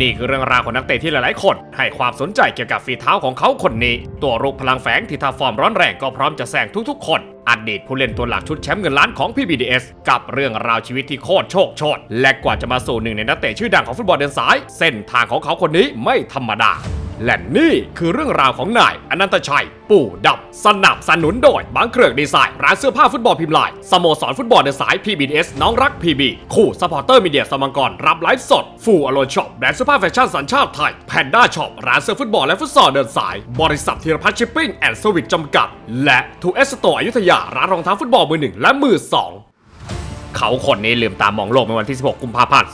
นี่คือเรื่องราวของนักเตะที่หลายๆ คน ให้ความสนใจเกี่ยวกับฝีเท้าของเขาคนนี้ ตัวรุกพลังแฝงที่ท่าฟอร์มร้อนแรงก็พร้อมจะแซงทุกๆ คนอดีตผู้เล่นตัวหลักชุดแชมป์เงินล้านของ PBDS กับเรื่องราวชีวิตที่โคตรโชคโชนและกว่าจะมาสู่หนึ่งในนักเตะชื่อดังของฟุตบอลเดินสาย เส้นทางของเขาคนนี้ไม่ธรรมดา และนี่คือเรื่องราวของนายอนันตชัย ปู่ดำสนับสนุนโดยบางเครื่องดีไซน์ ร้านเสื้อผ้าฟุตบอลพิมพ์ลาย สโมสรฟุตบอลเดินสาย PBS น้องรัก PB คู่สปอร์เตอร์มีเดียสมังกร รับไลฟ์สด ฟูอโลนช็อปแบรนด์เสื้อผ้าแฟชั่นสัญชาติไทย แพนด้าช็อปร้านเสื้อฟุตบอลและฟุตซอลเดินสาย บริษัทธีรพัฒน์ชิปปิ้งแอนด์สวิตจำกัด และทูเอสโตอยุธยาร้านรองเท้าฟุตบอลมือหนึ่งและมือสอง เขาคนนี้ลืมตามองโลกในวันที่ 16 กุมภาพันธ์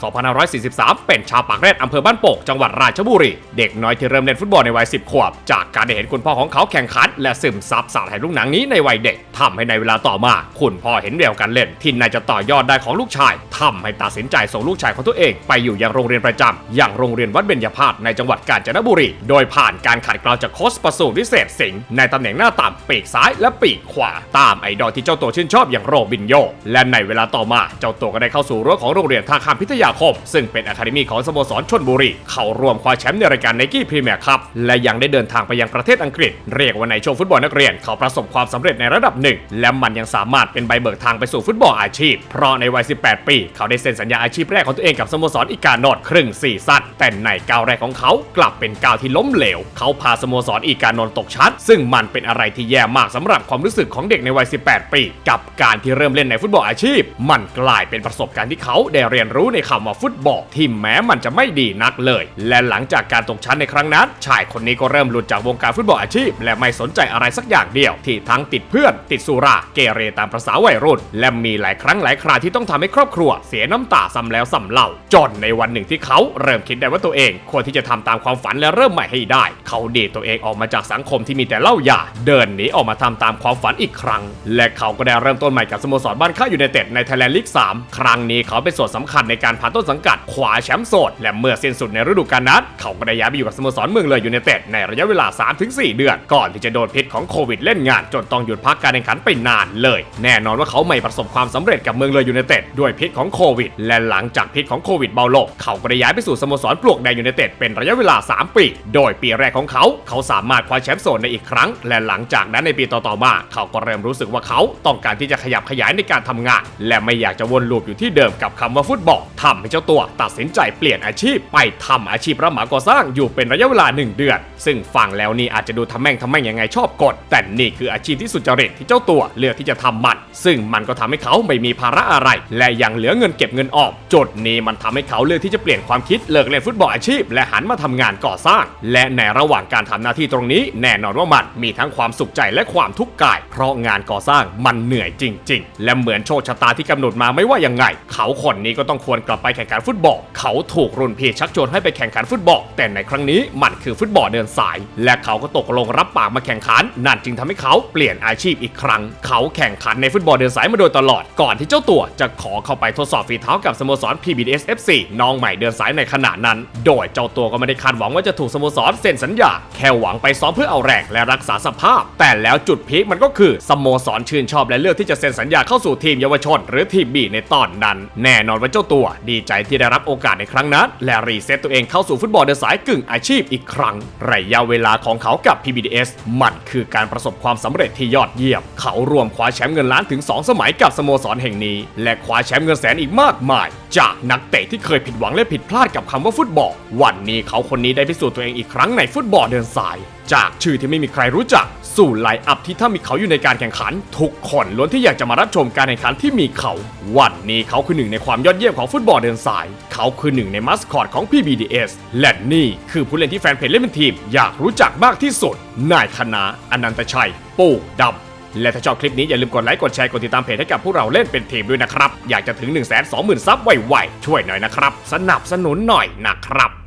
2543 เป็นชาวปากเรดอำเภอบ้านโป่งจังหวัดราชบุรี เด็กน้อยที่เริ่มเล่นฟุตบอลในวัย 10 ขวบ จากการได้เห็นคุณพ่อของเขาแข่งขัน และซึมซับศาสตร์แห่งลูกหนังนี้ในวัยเด็กทำให้ในเวลาต่อมา คุณพ่อเห็นแววการเล่น ที่นายจะต่อยอดได้ของลูกชายทำให้ตัดสินใจส่งลูกชายของตัวเอง ไปอยู่ยังโรงเรียนประจำอย่างโรงเรียนวัดเบญญาภาสในจังหวัดกาญจนบุรี โดยผ่านการขัดเกลาจากโค้ชประสูติวิเศษสิงห์ในตำแหน่งหน้าต่ำปีกซ้ายและปีกขวา ตามไอดอลที่เจ้าตัวชื่นชอบอย่างโรบินโยและในเวลาต่อมา เจ้าตัวก็ได้เข้าสู่รั้วของโรงเรียนท่าข้ามพิทยาคม ซึ่งเป็นอะคาเดมีของสโมสรชนบุรี เข้าร่วมคว้าแชมป์ในรายการไนกี้พรีเมียร์คัพและยังได้เดินทางไปยังประเทศอังกฤษ เรียกว่าในช่วงฟุตบอลนักเรียนเขาประสบความสำเร็จในระดับหนึ่ง และมันยังสามารถเป็นใบเบิกทางไปสู่ฟุตบอลอาชีพ เพราะในวัย 18 ปี เขาได้เซ็นสัญญาอาชีพแรกของตัวเองกับสโมสรอีกาโนดครึ่งซีซั่นแต่ในก้าวแรกของเขากลับเป็นก้าวที่ล้มเหลว เขาพาสโมสรอีกาโนนตกชั้นซึ่งมันเป็นอะไรที่แย่มากสำหรับความรู้สึกของเด็กในวัย 18 ปี กับการที่เริ่มเล่นในฟุตบอลอาชีพมันกลายเป็นประสบการณ์ที่เขาได้เรียนรู้ในคำว่าฟุตบอลที่แม้มันจะไม่ดีนักเลย และหลังจากการตกชั้นในครั้งนั้น ชายคนนี้ก็เริ่มหลุดจากวงการฟุตบอลอาชีพ และไม่สนใจอะไรสักอย่างเดียว ที่ทั้งติดเพื่อน ติดสุราเกเรตามประษาวัยรุ่น และมีหลายครั้งหลายคราที่ต้องทำให้ครอบครัว เสียน้ำตาซ้ำแล้วซ้ำเล่าจนในวันหนึ่งที่เขาเริ่มคิดได้ว่าตัวเอง ควรที่จะทำตามความฝันและเริ่มใหม่ให้ได้ เขาเดีตัวเองออกมาจากสังคมที่มีแต่เหล้ายาเดินหนีออกมาทำตามความฝันอีกครั้ง และเขาก็ได้เริ่มต้นใหม่กับสโมสรบ้านค่ายยูไนเต็ดในไทยแลนด์ลีก 3 ครั้งนี้เขาเป็นส่วนสำคัญในการพาต้นสังกัดคว้าแชมป์โซนและเมื่อสิ้นสุดในฤดูกาลนั้น เขาก็ได้ย้ายไปอยู่กับสโมสรเมืองเลยอยูไนเต็ดในระยะเวลา 3-4 เดือน ก่อนที่จะโดนพิษของโควิดเล่นงาน จนต้องหยุดพักการแข่งขันไปนานเลย แน่นอนว่าเขาไม่ประสบความสำเร็จกับเมืองเลยอยูไนเต็ดด้วยพิษของโควิด และหลังจากพิษของโควิดเบาลงเขาก็ได้ย้ายไปสู่สโมสรปลวกแดงอยูไนเต็ดเป็นระยะเวลา 3 ปี โดยปีแรกของเขา เขาสามารถคว้าแชมป์โซนในอีกครั้ง และหลังจากนั้นในปีต่อๆมา เขาก็เริ่มรู้สึกว่าเขาต้องการที่จะขยับขยายในการทำงาน และไม่อยากจะวนลูปอยู่ที่เดิมกับคำว่าฟุตบอลทำให้เจ้าตัวตัดสินใจเปลี่ยนอาชีพไปทำอาชีพรับเหมาก่อสร้างอยู่เป็นระยะเวลา 1 เดือน ซึ่งฟังแล้วนี่อาจจะดูทำแม่งทำแม่งยังไงชอบกด แต่นี่คืออาชีพที่สุจริตที่เจ้าตัวเลือกที่จะทำมัน ซึ่งมันก็ทำให้เขาไม่มีภาระอะไร และยังเหลือเงินเก็บเงินออมจุดนี้มันทำให้เขาเลือกที่จะเปลี่ยนความคิดเลิกเล่นฟุตบอลอาชีพ และหันมาทำงานก่อสร้าง และในระหว่างการทำหน้าที่ตรงนี้ แน่นอนว่ามันมีทั้งความสุขใจและความทุกข์กาย เพราะงานก่อสร้างมันเหนื่อยจริง ๆ และเหมือนโชคชะตาที่กำหนดมาไม่ว่ายังไง เขาคนนี้ก็ต้องควรกลับไปแข่งขันฟุตบอล เขาถูกรุ่นพี่ชักชวนให้ไปแข่งขันฟุตบอล แต่ในครั้งนี้มันคือฟุตบอลเดินสาย และเขาก็ตกลงรับปากมาแข่งขัน นั่นจึงทำให้เขาเปลี่ยนอาชีพอีกครั้ง เขาแข่งขันในฟุตบอลเดินสายมาโดยตลอด ก่อนที่เจ้าตัวจะขอเข้าไปทดสอบฝีเท้ากับสโมสร PBS FC น้องใหม่เดินสายในขณะนั้น โดยเจ้าตัวก็ไม่ได้คาดหวังว่าจะถูกสโมสรเซ็นสัญญา แค่หวังไปซ้อมเพื่อเอาแรงและรักษาสภาพ แต่แล้วจุดพีคมันก็คือสโมสรชื่นชอบและเลือกที่จะเซ็นสัญญาเข้าสู่ทีมเยาวชน หรือทีมบีในตอนนั้น แน่นอนว่าเจ้าตัว ดีใจที่ได้รับโอกาสในครั้งนั้น และรีเซ็ตตัวเองเข้าสู่ฟุตบอลเดินสายกึ่งอาชีพอีกครั้ง ระยะเวลาของเขากับ PBDS มันคือการประสบความสำเร็จที่ยอดเยี่ยม เขารวมคว้าแชมป์เงินล้านถึง 2 สมัยกับสโมสรแห่งนี้ และคว้าแชมป์เงินแสนอีกมากมาย จากนักเตะที่เคยผิดหวังและผิดพลาดกับคำว่าฟุตบอล วันนี้เขาคนนี้ได้พิสูจน์ตัวเองอีกครั้งในฟุตบอลเดินสาย จากชื่อที่ไม่มีใครรู้จัก สู่ไลน์อัพที่ถ้ามีเขาอยู่ในการแข่งขัน ทุกคนล้วนที่อยากจะมารับชมการแข่งขันที่มีเขา วันนี้เขาคือหนึ่งในความยอดเยี่ยมของฟุตบอลเดินสาย เขาคือหนึ่งในมัสคอตของ PBDS และนี่คือผู้เล่นที่แฟนเพจเล่นเป็นทีม อยากรู้จักมากที่สุดนายคณะอนันตชัย ปู่ดำและถ้าชอบคลิปนี้อย่าลืมกดไลค์กดแชร์กดติดตามเพจให้กับพวกเราเล่นเป็นทีมด้วยนะครับ อยากจะถึง 1 2 0 0 0 0 ซับไวๆช่วยหน่อยนะครับ สนับสนุนหน่อยนะครับ